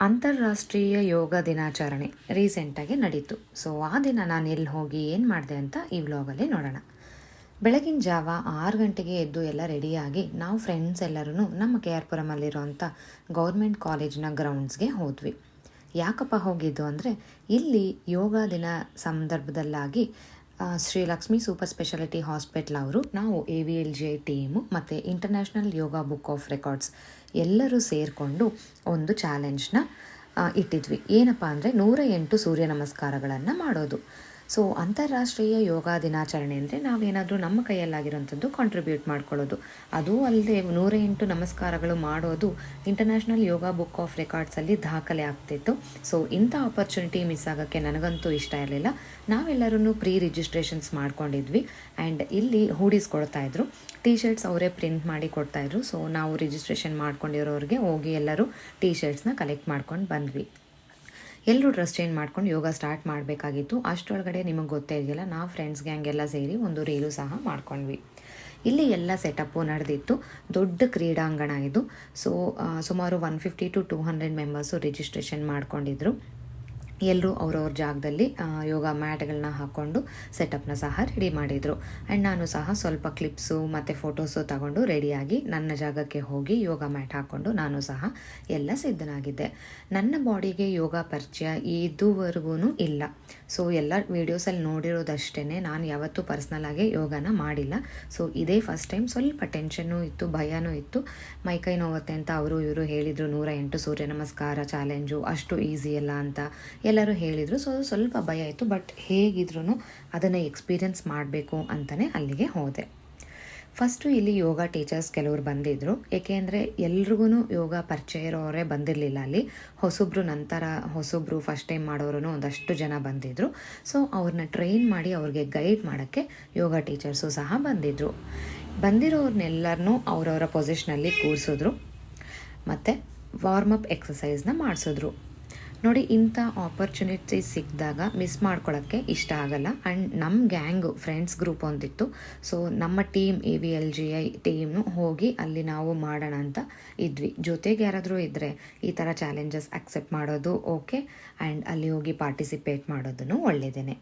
ಅಂತಾರಾಷ್ಟ್ರೀಯ ಯೋಗ ದಿನಾಚರಣೆ ರೀಸೆಂಟಾಗಿ ನಡೀತು. ಸೊ, ಆ ದಿನ ನಾನು ಎಲ್ಲಿ ಹೋಗಿ, ಏನು ಮಾಡಿದೆ ಅಂತ ಈ ವ್ಲಾಗಲ್ಲಿ ನೋಡೋಣ. ಬೆಳಗಿನ ಜಾವ ಆರು ಗಂಟೆಗೆ ಎದ್ದು ಎಲ್ಲ ರೆಡಿಯಾಗಿ ನಾವು ಫ್ರೆಂಡ್ಸ್ ಎಲ್ಲರೂ ನಮ್ಮ ಕೆ ಆರ್ ಪುರಮಲ್ಲಿರುವಂಥ ಗೌರ್ಮೆಂಟ್ ಕಾಲೇಜಿನ ಗ್ರೌಂಡ್ಸ್ಗೆ ಹೋದ್ವಿ. ಯಾಕಪ್ಪ ಹೋಗಿದ್ದು ಅಂದರೆ ಇಲ್ಲಿ ಯೋಗ ದಿನ ಸಂದರ್ಭದಲ್ಲಾಗಿ Shri Lakshmi super specialty hospital ಅವರು, ನಾವು A V L J team ಮತ್ತು international yoga book of records ಎಲ್ಲರೂ ಸೇರಿಕೊಂಡು ಒಂದು ಚಾಲೆಂಜ್ನ ಇಟ್ಟಿದ್ವಿ. ಏನಪ್ಪ ಅಂದರೆ ನೂರ ಎಂಟು ಸೂರ್ಯ ನಮಸ್ಕಾರಗಳನ್ನು ಮಾಡೋದು. ಸೊ ಅಂತಾರಾಷ್ಟ್ರೀಯ ಯೋಗ ದಿನಾಚರಣೆ ಅಂದರೆ ನಾವೇನಾದರೂ ನಮ್ಮ ಕೈಯಲ್ಲಾಗಿರೋಂಥದ್ದು ಕಾಂಟ್ರಿಬ್ಯೂಟ್ ಮಾಡ್ಕೊಳ್ಳೋದು. ಅದು ಅಲ್ಲದೆ ನೂರ ಎಂಟು ನಮಸ್ಕಾರಗಳು ಮಾಡೋದು ಇಂಟರ್ನ್ಯಾಷನಲ್ ಯೋಗ ಬುಕ್ ಆಫ್ ರೆಕಾರ್ಡ್ಸಲ್ಲಿ ದಾಖಲೆ ಆಗ್ತಿತ್ತು. ಸೊ ಇಂಥ ಆಪರ್ಚುನಿಟಿ ಮಿಸ್ ಆಗೋಕ್ಕೆ ನನಗಂತೂ ಇಷ್ಟ ಇರಲಿಲ್ಲ. ನಾವೆಲ್ಲರೂ ಪ್ರೀ ರಿಜಿಸ್ಟ್ರೇಷನ್ಸ್ ಮಾಡ್ಕೊಂಡಿದ್ವಿ ಆ್ಯಂಡ್ ಇಲ್ಲಿ ಹೂಡೀಸ್ ಕೊಡ್ತಾಯಿದ್ರು ಟಿ ಶರ್ಟ್ಸ್ ಅವರೇ ಪ್ರಿಂಟ್ ಮಾಡಿ ಕೊಡ್ತಾಯಿದ್ರು ಸೊ ನಾವು ರಿಜಿಸ್ಟ್ರೇಷನ್ ಮಾಡ್ಕೊಂಡಿರೋರಿಗೆ ಹೋಗಿ ಎಲ್ಲರೂ ಟಿ ಶರ್ಟ್ಸ್ನ ಕಲೆಕ್ಟ್ ಮಾಡ್ಕೊಂಡು ಬಂದ್ವಿ. ಎಲ್ಲರೂ ಡ್ರೆಸ್ ಚೇಂಜ್ ಮಾಡ್ಕೊಂಡು ಯೋಗ ಸ್ಟಾರ್ಟ್ ಮಾಡಬೇಕಾಗಿತ್ತು. ಅಷ್ಟರೊಳಗಡೆ ನಿಮಗೆ ಗೊತ್ತೇ ಇದೆಯಲ್ಲ ನಾವು ಫ್ರೆಂಡ್ಸ್ ಗ್ಯಾಂಗ್ ಎಲ್ಲ ಸೇರಿ ಒಂದು ರೀಲು ಸಹ ಮಾಡ್ಕೊಂಡ್ವಿ. ಇಲ್ಲಿ ಎಲ್ಲ ಸೆಟಪ್ಪು ನಡೆದಿತ್ತು. ದೊಡ್ಡ ಕ್ರೀಡಾಂಗಣ ಇದು. ಸೊ ಸುಮಾರು one fifty to two hundred members registration ಮಾಡ್ಕೊಂಡಿದ್ರು. ಎಲ್ಲರೂ ಅವ್ರವ್ರ ಜಾಗದಲ್ಲಿ ಯೋಗ ಮ್ಯಾಟ್ಗಳನ್ನ ಹಾಕ್ಕೊಂಡು ಸೆಟಪ್ನ ಸಹ ರೆಡಿ ಮಾಡಿದರು. ಆ್ಯಂಡ್ ನಾನು ಸಹ ಸ್ವಲ್ಪ ಕ್ಲಿಪ್ಸು ಮತ್ತು ಫೋಟೋಸು ತಗೊಂಡು ರೆಡಿಯಾಗಿ ನನ್ನ ಜಾಗಕ್ಕೆ ಹೋಗಿ ಯೋಗ ಮ್ಯಾಟ್ ಹಾಕ್ಕೊಂಡು ನಾನು ಸಹ ಎಲ್ಲ ಸಿದ್ಧನಾಗಿದ್ದೆ. ನನ್ನ ಬಾಡಿಗೆ ಯೋಗ ಪರಿಚಯ ಇದುವರೆಗೂ ಇಲ್ಲ. ಸೊ ಎಲ್ಲ ವೀಡಿಯೋಸಲ್ಲಿ ನೋಡಿರೋದಷ್ಟೇ ನಾನು ಯಾವತ್ತೂ ಪರ್ಸ್ನಲಾಗಿ ಯೋಗನ ಮಾಡಿಲ್ಲ. ಸೊ ಇದೇ ಫಸ್ಟ್ ಟೈಮ್ ಸ್ವಲ್ಪ ಟೆನ್ಷನ್ನು ಇತ್ತು, ಭಯನೂ ಇತ್ತು. ಮೈಕೈ ನೋವತ್ತೆ ಅಂತ ಅವರು ಇವರು ಹೇಳಿದರು, ನೂರ ಎಂಟು ಸೂರ್ಯ ನಮಸ್ಕಾರ ಚಾಲೆಂಜು ಅಷ್ಟು ಈಸಿ ಅಲ್ಲ ಅಂತ. ಎಲ್ಲರೂ ಹೇಳಿದರು. ಸೊ ಸ್ವಲ್ಪ ಭಯ ಆಯಿತು ಬಟ್ ಹೇಗಿದ್ರೂ ಅದನ್ನು ಎಕ್ಸ್ಪೀರಿಯನ್ಸ್ ಮಾಡಬೇಕು ಅಂತಲೇ ಅಲ್ಲಿಗೆ ಹೋದೆ. ಫಸ್ಟು ಇಲ್ಲಿ ಯೋಗ ಟೀಚರ್ಸ್ ಕೆಲವರು ಬಂದಿದ್ದರು ಏಕೆಂದರೆ ಎಲ್ರಿಗೂ ಯೋಗ ಪರಿಚಯ ಇರೋರೇ ಬಂದಿರಲಿಲ್ಲ ಅಲ್ಲಿ. ಹೊಸೊಬ್ರು ನಂತರ ಹೊಸೊಬ್ರು ಫಸ್ಟ್ ಟೈಮ್ ಮಾಡೋರು ಒಂದಷ್ಟು ಜನ ಬಂದಿದ್ದರು ಸೊ ಅವ್ರನ್ನ ಟ್ರೈನ್ ಮಾಡಿ ಅವ್ರಿಗೆ ಗೈಡ್ ಮಾಡೋಕ್ಕೆ ಯೋಗ ಟೀಚರ್ಸು ಸಹ ಬಂದಿದ್ದರು ಬಂದಿರೋರ್ನೆಲ್ಲರನ್ನೂ ಅವರವರ ಪೊಸಿಷನಲ್ಲಿ ಕೂರಿಸಿದ್ರು. ಮತ್ತು ವಾರ್ಮಪ್ ಎಕ್ಸಸೈಸ್ನ ಮಾಡಿಸಿದ್ರು. ನೋಡಿ, ಇಂಥ ಆಪರ್ಚುನಿಟಿ ಸಿಕ್ಕಿದಾಗ ಮಿಸ್ ಮಾಡ್ಕೊಳ್ಳೋಕ್ಕೆ ಇಷ್ಟ ಆಗಲ್ಲ. ಆ್ಯಂಡ್ ನಮ್ಮ ಗ್ಯಾಂಗು ಫ್ರೆಂಡ್ಸ್ ಗ್ರೂಪ್ ಒಂದಿತ್ತು. ಸೊ ನಮ್ಮ team A V L G I ಟೀಮ್ನು ಹೋಗಿ ಅಲ್ಲಿ ನಾವು ಮಾಡೋಣ ಅಂತ ಇದ್ವಿ. ಜೊತೆಗೆ ಯಾರಾದರೂ ಇದ್ದರೆ ಈ ಥರ ಚಾಲೆಂಜಸ್ ಅಕ್ಸೆಪ್ಟ್ ಮಾಡೋದು ಓಕೆ ಆ್ಯಂಡ್ ಅಲ್ಲಿ ಹೋಗಿ ಪಾರ್ಟಿಸಿಪೇಟ್ ಮಾಡೋದನ್ನು ಒಳ್ಳೆಯದೇ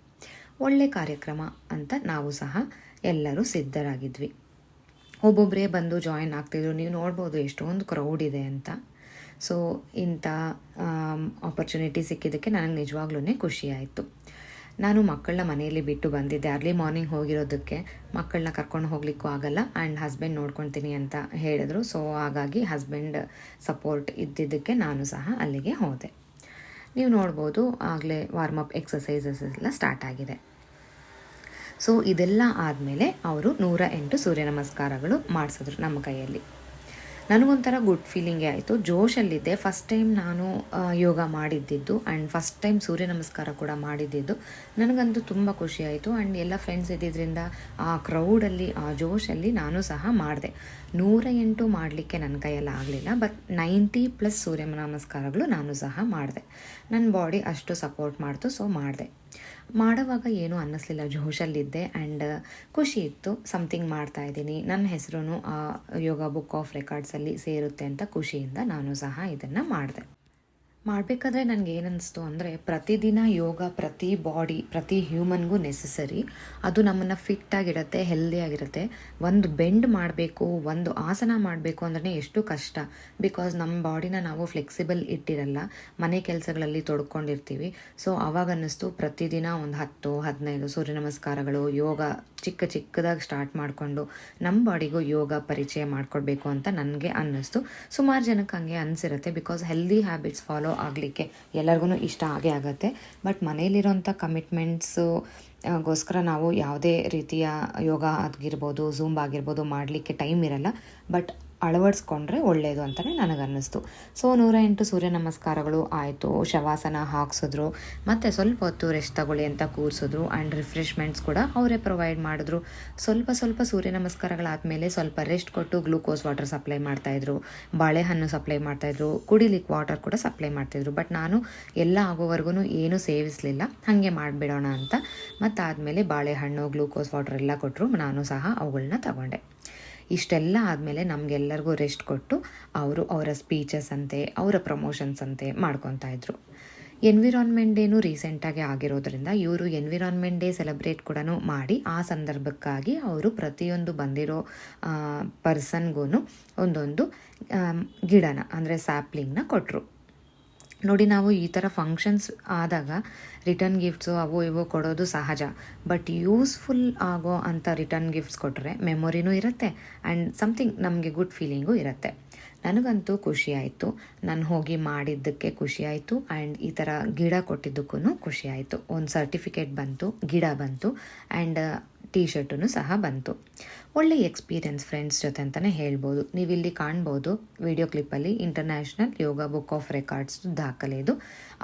ಒಳ್ಳೆ ಕಾರ್ಯಕ್ರಮ ಅಂತ ನಾವು ಸಹ ಎಲ್ಲರೂ ಸಿದ್ಧರಾಗಿದ್ವಿ. ಒಬ್ಬೊಬ್ಬರೇ ಬಂದು ಜಾಯಿನ್ ಆಗ್ತಿದ್ರು. ನೀವು ನೋಡ್ಬೋದು ಎಷ್ಟೊಂದು ಕ್ರೌಡ್ ಇದೆ ಅಂತ. ಸೊ ಇಂಥ ಆಪರ್ಚುನಿಟಿ ಸಿಕ್ಕಿದ್ದಕ್ಕೆ ನನಗೆ ನಿಜವಾಗ್ಲೂ ಖುಷಿ ಆಯಿತು. ನಾನು ಮಕ್ಕಳನ್ನ ಮನೆಯಲ್ಲಿ ಬಿಟ್ಟು ಬಂದಿದ್ದೆ. ಅರ್ಲಿ ಮಾರ್ನಿಂಗ್ ಹೋಗಿರೋದಕ್ಕೆ ಮಕ್ಕಳನ್ನ ಕರ್ಕೊಂಡು ಹೋಗ್ಲಿಕ್ಕೂ ಆಗಲ್ಲ. ಆ್ಯಂಡ್ ಹಸ್ಬೆಂಡ್ ನೋಡ್ಕೊತೀನಿ ಅಂತ ಹೇಳಿದ್ರು. ಸೊ ಹಾಗಾಗಿ ಹಸ್ಬೆಂಡ್ ಸಪೋರ್ಟ್ ಇದ್ದಿದ್ದಕ್ಕೆ ನಾನು ಸಹ ಅಲ್ಲಿಗೆ ಹೋದೆ. ನೀವು ನೋಡ್ಬೋದು, ಆಗಲೇ ವಾರ್ಮಪ್ ಎಕ್ಸಸೈಸಸ್ ಎಲ್ಲ ಸ್ಟಾರ್ಟ್ ಆಗಿದೆ. ಸೊ ಇದೆಲ್ಲ ಆದಮೇಲೆ ಅವರು ನೂರ ಎಂಟು ಸೂರ್ಯ ನಮಸ್ಕಾರಗಳು ಮಾಡಿಸಿದ್ರು ನಮ್ಮ ಕೈಯಲ್ಲಿ. ನನಗೊಂಥರ ಗುಡ್ ಫೀಲಿಂಗೇ ಆಯಿತು. ಜೋಶಲ್ಲಿದ್ದೆ. ಫಸ್ಟ್ ಟೈಮ್ ನಾನು yoga ಮಾಡಿದ್ದಿದ್ದು and first time surya namaskar ಕೂಡ ಮಾಡಿದ್ದಿದ್ದು. ನನಗಂತೂ ತುಂಬ ಖುಷಿ ಆಯಿತು ಆ್ಯಂಡ್ ಎಲ್ಲ ಫ್ರೆಂಡ್ಸ್ ಇದ್ದಿದ್ದರಿಂದ ಆ ಕ್ರೌಡಲ್ಲಿ ಆ ಜೋಶಲ್ಲಿ ನಾನು ಸಹ ಮಾಡಿದೆ. ನೂರ ಎಂಟು ಮಾಡಲಿಕ್ಕೆ ನನ್ನ ಕೈಯಲ್ಲಿ ಆಗಲಿಲ್ಲ ಬಟ್ ನೈಂಟಿ ಪ್ಲಸ್ ಸೂರ್ಯ ನಮಸ್ಕಾರಗಳು ನಾನು ಸಹ ಮಾಡಿದೆ. ನನ್ನ ಬಾಡಿ ಅಷ್ಟು ಸಪೋರ್ಟ್ ಮಾಡ್ತು ಸೊ ಮಾಡಿದೆ. ಮಾಡುವಾಗ ಏನೂ ಅನ್ನಿಸ್ಲಿಲ್ಲ. ಜೋಶಲ್ಲಿದ್ದೆ ಆ್ಯಂಡ್ ಖುಷಿ ಇತ್ತು. ಸಮಥಿಂಗ್ ಮಾಡ್ತಾ ಇದ್ದೀನಿ. ನನ್ನ ಹೆಸರು ಯೋಗ ಬುಕ್ ಆಫ್ ರೆಕಾರ್ಡ್ಸಲ್ಲಿ ಸೇರುತ್ತೆ ಅಂತ ಖುಷಿಯಿಂದ ನಾನು ಸಹ ಇದನ್ನು ಮಾಡಿದೆ. ಮಾಡಬೇಕಾದ್ರೆ ನನಗೆ ಏನನ್ನಿಸ್ತು ಅಂದರೆ ಪ್ರತಿದಿನ ಯೋಗ ಪ್ರತಿ ಬಾಡಿ, ಪ್ರತಿ ಹ್ಯೂಮನ್ಗೂ ನೆಸೆಸರಿ ಅದು ನಮ್ಮನ್ನು ಫಿಟ್ಟಾಗಿರುತ್ತೆ ಹೆಲ್ದಿಯಾಗಿರುತ್ತೆ ಒಂದು ಬೆಂಡ್ ಮಾಡಬೇಕು, ಒಂದು ಆಸನ ಮಾಡಬೇಕು ಅಂದ್ರೆ ಎಷ್ಟು ಕಷ್ಟ. ಬಿಕಾಸ್ ನಮ್ಮ ಬಾಡಿನ ನಾವು ಫ್ಲೆಕ್ಸಿಬಲ್ ಇಟ್ಟಿರಲ್ಲ, ಮನೆ ಕೆಲಸಗಳಲ್ಲಿ ತೊಡ್ಕೊಂಡಿರ್ತೀವಿ. ಸೊ ಅವಾಗ ಅನ್ನಿಸ್ತು ಪ್ರತಿದಿನ ಒಂದು ಹತ್ತು, ಹದಿನೈದು ಸೂರ್ಯ ನಮಸ್ಕಾರಗಳು, ಯೋಗ ಚಿಕ್ಕ ಚಿಕ್ಕದಾಗಿ ಸ್ಟಾರ್ಟ್ ಮಾಡಿಕೊಂಡು ನಮ್ಮ ಬಾಡಿಗೂ ಯೋಗ ಪರಿಚಯ ಮಾಡಿಕೊಡ್ಬೇಕು ಅಂತ ನನಗೆ ಅನ್ನಿಸ್ತು. ಸುಮಾರು ಜನಕ್ಕೆ ಹಂಗೆ ಅನಿಸಿರುತ್ತೆ ಬಿಕಾಸ್ ಹೆಲ್ದಿ ಹ್ಯಾಬಿಟ್ಸ್ ಫಾಲೋ ಆಗಲಿಕ್ಕೆ ಎಲ್ಲರಿಗೂ ಇಷ್ಟ ಆಗೇ ಆಗುತ್ತೆ. ಬಟ್ ಮನೇಲಿರೋಂಥ ಕಮಿಟ್ಮೆಂಟ್ಸು ಗೋಸ್ಕರ ನಾವು ಯಾವುದೇ ರೀತಿಯ ಯೋಗ ಆಗಿರ್ಬೋದು ಝೂಮ್ ಆಗಿರ್ಬೋದು ಮಾಡಲಿಕ್ಕೆ ಟೈಮ್ ಇರಲ್ಲ. ಬಟ್ ಅಳವಡಿಸ್ಕೊಂಡ್ರೆ ಒಳ್ಳೆಯದು ಅಂತಲೇ ನನಗನ್ನಿಸ್ತು. ಸೊ ನೂರ ಎಂಟು ಸೂರ್ಯ ನಮಸ್ಕಾರಗಳು. ಆಯಿತು, ಶವಾಸನ ಹಾಕ್ಸಿದ್ರು. ಮತ್ತು ಸ್ವಲ್ಪ ಹೊತ್ತು ರೆಸ್ಟ್ ತಗೊಳ್ಳಿ ಅಂತ ಕೂರಿಸಿದ್ರು. ಆ್ಯಂಡ್ ರಿಫ್ರೆಶ್ಮೆಂಟ್ಸ್ ಕೂಡ ಅವರೇ ಪ್ರೊವೈಡ್ ಮಾಡಿದ್ರು. ಸ್ವಲ್ಪ ಸ್ವಲ್ಪ ಸೂರ್ಯ ನಮಸ್ಕಾರಗಳಾದಮೇಲೆ ಸ್ವಲ್ಪ ರೆಸ್ಟ್ ಕೊಟ್ಟು ಗ್ಲೂಕೋಸ್ ವಾಟರ್ ಸಪ್ಲೈ ಮಾಡ್ತಾಯಿದ್ರು ಬಾಳೆಹಣ್ಣು ಸಪ್ಲೈ ಮಾಡ್ತಾಯಿದ್ರು ಕುಡಿಲಿಕ್ಕೆ ವಾಟರ್ ಕೂಡ ಸಪ್ಲೈ ಮಾಡ್ತಾಯಿದ್ರು ಬಟ್ ನಾನು ಎಲ್ಲ ಆಗೋವರೆಗೂ ಏನೂ ಸೇವಿಸಲಿಲ್ಲ. ಹಾಗೆ ಮಾಡಿಬಿಡೋಣ ಅಂತ. ಮತ್ತು ಆದಮೇಲೆ ಬಾಳೆಹಣ್ಣು ಗ್ಲೂಕೋಸ್ ವಾಟರ್ ಎಲ್ಲ ಕೊಟ್ಟರು ನಾನು ಸಹ ಅವುಗಳನ್ನ ತಗೊಂಡೆ. ಇಷ್ಟೆಲ್ಲ ಆದಮೇಲೆ ನಮಗೆಲ್ಲರಿಗೂ ರೆಸ್ಟ್ ಕೊಟ್ಟು ಅವರು ಅವರ ಸ್ಪೀಚಸ್ ಅಂತೆ, ಅವರ ಪ್ರಮೋಷನ್ಸ್ ಅಂತೆ ಮಾಡ್ಕೊತಾ ಇದ್ರು. ಎನ್ವಿರಾನ್ಮೆಂಟ್ ಡೇನು ರೀಸೆಂಟಾಗಿ ಆಗಿರೋದ್ರಿಂದ ಇವರು ಎನ್ವಿರಾನ್ಮೆಂಟ್ ಡೇ ಸೆಲೆಬ್ರೇಟ್ ಕೂಡ ಮಾಡಿ ಆ ಸಂದರ್ಭಕ್ಕಾಗಿ ಅವರು ಪ್ರತಿಯೊಂದು ಬಂದಿರೋ ಪರ್ಸನ್ಗೂ ಒಂದೊಂದು ಗಿಡನ, ಅಂದರೆ ಸ್ಯಾಪ್ಲಿಂಗ್ನ ಕೊಟ್ಟರು ನೋಡಿ, ನಾವು ಈ ಥರ ಫಂಕ್ಷನ್ಸ್ ಆದಾಗ ರಿಟರ್ನ್ ಗಿಫ್ಟ್ಸು ಅವು ಇವು ಕೊಡೋದು ಸಹಜ. ಬಟ್ ಯೂಸ್ಫುಲ್ ಆಗೋ ಅಂಥ ರಿಟರ್ನ್ ಗಿಫ್ಟ್ಸ್ ಕೊಟ್ಟರೆ ಮೆಮೊರಿನೂ ಇರುತ್ತೆ ಆ್ಯಂಡ್ ಸಮಥಿಂಗ್ ನಮಗೆ ಗುಡ್ ಫೀಲಿಂಗು ಇರುತ್ತೆ. ನನಗಂತೂ ಖುಷಿ ಆಯಿತು. ನಾನು ಹೋಗಿ ಮಾಡಿದ್ದಕ್ಕೆ ಖುಷಿ ಆಯಿತು ಆ್ಯಂಡ್ ಈ ಥರ ಗಿಡ ಕೊಟ್ಟಿದ್ದಕ್ಕೂ ಖುಷಿ ಆಯಿತು. ಒಂದು ಸರ್ಟಿಫಿಕೇಟ್ ಬಂತು, ಗಿಡ ಬಂತು ಆ್ಯಂಡ್ ಟೀ ಶರ್ಟೂ ಸಹ ಬಂತು. ಒಳ್ಳೆ ಎಕ್ಸ್ಪೀರಿಯೆನ್ಸ್ ಫ್ರೆಂಡ್ಸ್ ಜೊತೆ ಅಂತಲೇ ಹೇಳ್ಬೋದು. ನೀವು ಇಲ್ಲಿ ಕಾಣ್ಬೋದು video ಕ್ಲಿಪ್ಪಲ್ಲಿ international yoga book of records ದಾಖಲೆ ಇದು.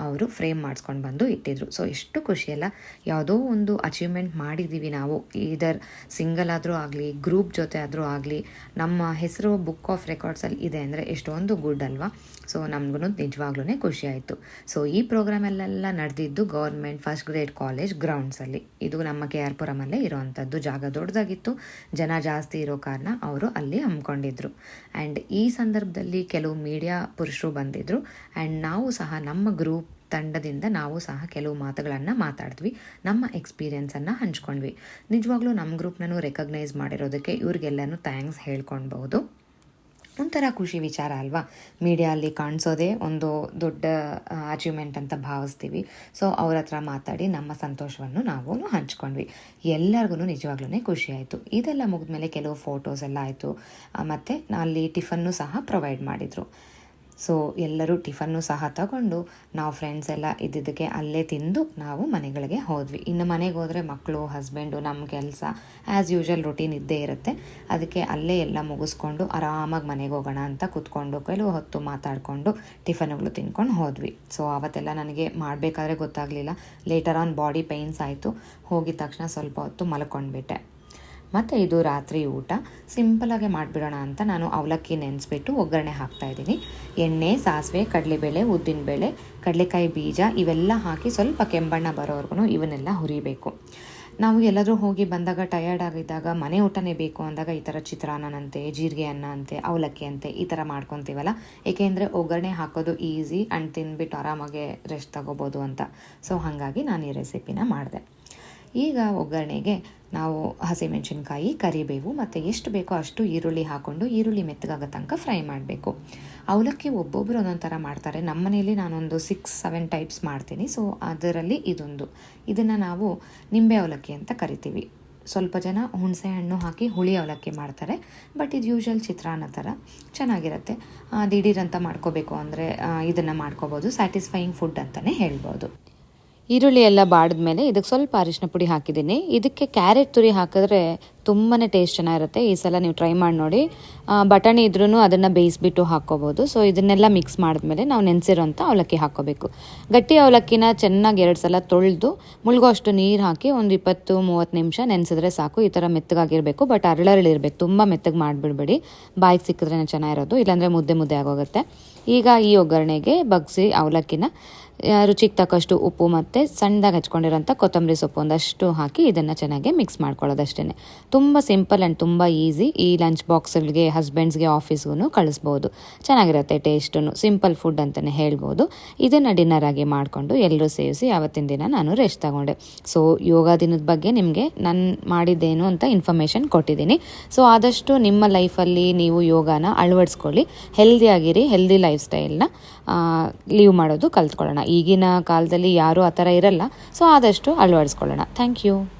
ಅವರು ಫ್ರೇಮ್ ಮಾಡಿಸ್ಕೊಂಡು ಬಂದು ಇಟ್ಟಿದ್ರು. ಸೊ ಎಷ್ಟು ಖುಷಿಯಲ್ಲ ಯಾವುದೋ ಒಂದು ಅಚೀವ್ಮೆಂಟ್ ಮಾಡಿದ್ದೀವಿ ನಾವು. ಇದರ್ ಸಿಂಗಲ್ ಆದರೂ ಆಗಲಿ ಗ್ರೂಪ್ ಜೊತೆ ಆದರೂ ಆಗಲಿ, ನಮ್ಮ ಹೆಸರು ಬುಕ್ ಆಫ್ ರೆಕಾರ್ಡ್ಸಲ್ಲಿ ಇದೆ ಅಂದರೆ ಎಷ್ಟೊಂದು ಗುಡ್ ಅಲ್ವಾ? ಸೊ ನಮಗೂ ನಿಜವಾಗ್ಲೂ ಖುಷಿ ಆಯಿತು. ಸೊ ಈ ಪ್ರೋಗ್ರಾಮಲ್ಲೆಲ್ಲ ನಡೆದಿದ್ದು ಗೌರ್ಮೆಂಟ್ ಫಸ್ಟ್ ಗ್ರೇಡ್ ಕಾಲೇಜ್ ಗ್ರೌಂಡ್ಸಲ್ಲಿ ಇದು ನಮ್ಮ ಕೆ ಆರ್ ಪುರಮಲ್ಲೇ ಇರೋವಂಥದ್ದು. ಜಾಗ ದೊಡ್ಡದಾಗಿತ್ತು. ಜನ ಜಾಸ್ತಿ ಇರೋ ಕಾರಣ ಅವರು ಅಲ್ಲಿ ಹಮ್ಮಿಕೊಂಡಿದ್ರು. ಆ್ಯಂಡ್ ಈ ಸಂದರ್ಭದಲ್ಲಿ ಕೆಲವು ಮೀಡಿಯಾ ಪುರುಷರು ಬಂದಿದ್ದರು ಆ್ಯಂಡ್ ನಾವು ಸಹ ನಮ್ಮ ಗ್ರೂಪ್ ತಂಡದಿಂದ ನಾವು ಸಹ ಕೆಲವು ಮಾತುಗಳನ್ನು ಮಾತಾಡಿದ್ವಿ. ನಮ್ಮ ಎಕ್ಸ್ಪೀರಿಯೆನ್ಸನ್ನು ಹಂಚ್ಕೊಂಡ್ವಿ. ನಿಜವಾಗ್ಲೂ ನಮ್ಮ ಗ್ರೂಪ್ನೂ ರೆಕಗ್ನೈಸ್ ಮಾಡಿರೋದಕ್ಕೆ ಇವ್ರಿಗೆಲ್ಲನೂ ಥ್ಯಾಂಕ್ಸ್ ಹೇಳ್ಕೊಳ್ಬಹುದು ಒಂಥರ ಖುಷಿ ವಿಚಾರ ಅಲ್ವಾ? ಮೀಡಿಯಾ ಅಲ್ಲಿ ಕಾಣಿಸೋದೇ ಒಂದು ದೊಡ್ಡ ಅಚೀವ್ಮೆಂಟ್ ಅಂತ ಭಾವಿಸ್ತೀವಿ. ಸೊ ಅವ್ರ ಹತ್ರ ಮಾತಾಡಿ ನಮ್ಮ ಸಂತೋಷವನ್ನು ನಾವು ಹಂಚ್ಕೊಂಡ್ವಿ. ಎಲ್ಲರಿಗೂ ನಿಜವಾಗ್ಲೂ ಖುಷಿ ಆಯಿತು. ಇದೆಲ್ಲ ಮುಗಿದ ಮೇಲೆ ಕೆಲವು ಫೋಟೋಸ್ ಎಲ್ಲ ಆಯಿತು. ಮತ್ತು ಅಲ್ಲಿ ಟಿಫನ್ನು ಸಹ ಪ್ರೊವೈಡ್ ಮಾಡಿದರು. ಸೊ ಎಲ್ಲರೂ ಟಿಫನ್ನು ಸಹ ತಗೊಂಡು ನಾವು ಫ್ರೆಂಡ್ಸ್ ಎಲ್ಲ ಇದ್ದಿದ್ದಕ್ಕೆ ಅಲ್ಲೇ ತಿಂದು ನಾವು ಮನೆಗಳಿಗೆ ಹೋದ್ವಿ. ಇನ್ನು ಮನೆಗೆ ಹೋದರೆ ಮಕ್ಕಳು ಹಸ್ಬೆಂಡು ನಮ್ಮ ಕೆಲಸ ಆ್ಯಸ್ ಯೂಶುವಲ್ ರೊಟೀನ್ ಇದ್ದೇ ಇರುತ್ತೆ. ಅದಕ್ಕೆ ಅಲ್ಲೇ ಎಲ್ಲ ಮುಗಿಸ್ಕೊಂಡು ಆರಾಮಾಗಿ ಮನೆಗೆ ಹೋಗೋಣ ಅಂತ ಕೂತ್ಕೊಂಡು, ಕೆಲವು ಹೊತ್ತು ಮಾತಾಡಿಕೊಂಡು ಟಿಫನ್ಗಳು ತಿನ್ಕೊಂಡು ಹೋದ್ವಿ. ಸೊ ಅವತ್ತೆಲ್ಲ ನನಗೆ ಮಾಡಬೇಕಾದ್ರೆ ಗೊತ್ತಾಗಲಿಲ್ಲ. ಲೇಟರ್ ಆನ್ ಬಾಡಿ ಪೇಯ್ನ್ಸ್ ಆಯಿತು. ಹೋಗಿದ ತಕ್ಷಣ ಸ್ವಲ್ಪ ಹೊತ್ತು ಮಲ್ಕೊಂಡ್ಬಿಟ್ಟೆ. ಮತ್ತು ಇದು ರಾತ್ರಿ ಊಟ. ಸಿಂಪಲಾಗಿ ಮಾಡಿಬಿಡೋಣ ಅಂತ ನಾನು ಅವಲಕ್ಕಿ ನೆನೆಸ್ಬಿಟ್ಟು ಒಗ್ಗರಣೆ ಹಾಕ್ತಾಯಿದ್ದೀನಿ ಎಣ್ಣೆ, ಸಾಸಿವೆ, ಕಡಲೆಬೇಳೆ ಉದ್ದಿನಬೇಳೆ ಕಡಲೆಕಾಯಿ ಬೀಜ ಇವೆಲ್ಲ ಹಾಕಿ ಸ್ವಲ್ಪ ಕೆಂಬಣ್ಣ ಬರೋವರೆಗೂ ಇವನ್ನೆಲ್ಲ ಹುರಿಬೇಕು. ನಾವು ಎಲ್ಲಾದರೂ ಹೋಗಿ ಬಂದಾಗ ಟಯರ್ಡ್ ಆಗಿದ್ದಾಗ, ಮನೆ ಊಟನೇ ಬೇಕು ಅಂದಾಗ ಈ ಥರ ಚಿತ್ರಾನ್ನನಂತೆ, ಜೀರಿಗೆ ಅನ್ನ ಅಂತೆ ಅವಲಕ್ಕಿ ಅಂತೆ ಈ ಥರ ಮಾಡ್ಕೊತೀವಲ್ಲ? ಏಕೆಂದರೆ ಒಗ್ಗರಣೆ ಹಾಕೋದು ಈಸಿ ಅಂಡ್ ತಿಂದ್ಬಿಟ್ಟು ಆರಾಮಾಗಿ ರೆಸ್ಟ್ ತಗೋಬೋದು ಅಂತ. ಸೊ ಹಾಗಾಗಿ ನಾನು ಈ ರೆಸಿಪಿನ ಮಾಡಿದೆ. ಈಗ ಒಗ್ಗರಣೆಗೆ ನಾವು ಹಸಿಮೆಣಸಿನ್ಕಾಯಿ, ಕರಿಬೇವು ಮತ್ತು ಎಷ್ಟು ಬೇಕೋ ಅಷ್ಟು ಈರುಳ್ಳಿ ಹಾಕ್ಕೊಂಡು ಈರುಳ್ಳಿ ಮೆತ್ತಗಾಗೋ ತನಕ ಫ್ರೈ ಮಾಡಬೇಕು. ಅವಲಕ್ಕಿ ಒಬ್ಬೊಬ್ಬರು ಒಂದೊಂದು ಥರ ಮಾಡ್ತಾರೆ. ನಮ್ಮ ಮನೆಯಲ್ಲಿ ನಾನೊಂದು ಸಿಕ್ಸ್ ಸೆವೆನ್ ಟೈಪ್ಸ್ ಮಾಡ್ತೀನಿ. ಸೊ ಅದರಲ್ಲಿ ಇದೊಂದು. ಇದನ್ನು ನಾವು ನಿಂಬೆ ಅವಲಕ್ಕಿ ಅಂತ ಕರಿತೀವಿ. ಸ್ವಲ್ಪ ಜನ ಹುಣಸೆ ಹಣ್ಣು ಹಾಕಿ ಹುಳಿ ಅವಲಕ್ಕಿ ಮಾಡ್ತಾರೆ. ಬಟ್ ಇದು ಯೂಶಲ್ ಚಿತ್ರಾನ್ನ ಥರ ಚೆನ್ನಾಗಿರುತ್ತೆ. ದಿಢೀರಂತ ಮಾಡ್ಕೋಬೇಕು ಅಂದರೆ ಇದನ್ನು ಮಾಡ್ಕೋಬೋದು. ಸ್ಯಾಟಿಸ್ಫೈಯಿಂಗ್ ಫುಡ್ ಅಂತಲೇ ಹೇಳ್ಬೋದು. ಈರುಳ್ಳಿ ಎಲ್ಲ ಬಾಡಿದ್ಮೇಲೆ ಇದಕ್ಕೆ ಸ್ವಲ್ಪ ಅರಿಶಿನ ಪುಡಿ ಹಾಕಿದ್ದೀನಿ. ಇದಕ್ಕೆ ಕ್ಯಾರೆಟ್ ತುರಿ ಹಾಕಿದ್ರೆ ತುಂಬಾ ಟೇಸ್ಟ್ ಚೆನ್ನಾಗಿರುತ್ತೆ. ಈ ಸಲ ನೀವು ಟ್ರೈ ಮಾಡಿ ನೋಡಿ. ಬಟಾಣಿ ಇದ್ರೂ ಅದನ್ನು ಬೇಯಿಸ್ಬಿಟ್ಟು ಹಾಕ್ಕೋಬೋದು. ಸೊ ಇದನ್ನೆಲ್ಲ ಮಿಕ್ಸ್ ಮಾಡಿದ್ಮೇಲೆ ನಾವು ನೆನೆಸಿರೋಂಥ ಅವಲಕ್ಕಿ ಹಾಕ್ಕೋಬೇಕು. ಗಟ್ಟಿ ಅವಲಕ್ಕಿನ ಚೆನ್ನಾಗಿ ಎರಡು ಸಲ ತೊಳೆದು ಮುಳುಗೋಷ್ಟು ನೀರು ಹಾಕಿ ಒಂದು ಇಪ್ಪತ್ತು ಮೂವತ್ತು ನಿಮಿಷ ನೆನೆಸಿದ್ರೆ ಸಾಕು. ಈ ಥರ ಮೆತ್ತಗಾಗಿರಬೇಕು ಬಟ್ ಅರಳರಳಿರಬೇಕು ತುಂಬ ಮೆತ್ತಗೆ ಮಾಡಿಬಿಡ್ಬೇಡಿ. ಬಾಯಿಗೆ ಸಿಕ್ಕಿದ್ರೆ ಚೆನ್ನಾಗಿರೋದು, ಇಲ್ಲಾಂದರೆ ಮುದ್ದೆ ಮುದ್ದೆ ಆಗೋಗುತ್ತೆ. ಈಗ ಈ ಒಗ್ಗರಣೆಗೆ ಬಗ್ಸಿ ಅವಲಕ್ಕಿನ ರುಚಿಗೆ ತಕ್ಕಷ್ಟು ಉಪ್ಪು ಮತ್ತು ಸಣ್ಣದಾಗಿ ಹಚ್ಕೊಂಡಿರೋಂಥ ಕೊತ್ತಂಬರಿ ಸೊಪ್ಪು ಒಂದಷ್ಟು ಹಾಕಿ ಇದನ್ನು ಚೆನ್ನಾಗಿ ಮಿಕ್ಸ್ ಮಾಡ್ಕೊಳ್ಳೋದಷ್ಟೇ ತುಂಬ ಸಿಂಪಲ್ ಆ್ಯಂಡ್ ತುಂಬ ಈಸಿ ಈ ಲಂಚ್ ಬಾಕ್ಸ್ಗಳಿಗೆ ಹಸ್ಬೆಂಡ್ಸ್ಗೆ ಆಫೀಸ್ಗೂ ಕಳಿಸ್ಬೋದು. ಚೆನ್ನಾಗಿರುತ್ತೆ ಟೇಸ್ಟು ಸಿಂಪಲ್ ಫುಡ್ ಅಂತಲೇ ಹೇಳ್ಬೋದು. ಇದನ್ನು ಡಿನ್ನರ್ ಆಗಿ ಮಾಡಿಕೊಂಡು ಎಲ್ಲರೂ ಸೇವಿಸಿ ಆವತ್ತಿನ ದಿನ ನಾನು ರೆಸ್ಟ್ ತಗೊಂಡೆ. ಸೊ ಯೋಗ ದಿನದ ಬಗ್ಗೆ ನಿಮಗೆ ನಾನು ಮಾಡಿದ್ದೇನು ಅಂತ ಇನ್ಫಾರ್ಮೇಷನ್ ಕೊಟ್ಟಿದ್ದೀನಿ. ಸೊ ಆದಷ್ಟು ನಿಮ್ಮ ಲೈಫಲ್ಲಿ ನೀವು ಯೋಗನ ಅಳವಡಿಸ್ಕೊಳ್ಳಿ. ಹೆಲ್ದಿಯಾಗಿರಿ ಹೆಲ್ದಿ ಲೈಫ್ ಸ್ಟೈಲ್ನ ಲೀವ್ ಮಾಡೋದು ಕಲ್ತ್ಕೊಳ್ಳೋಣ. ಈಗಿನ ಕಾಲದಲ್ಲಿ ಯಾರೂ ಆ ಥರ ಇರಲ್ಲ. ಸೊ ಆದಷ್ಟು ಅಳವಡಿಸ್ಕೊಳ್ಳೋಣ. Thank you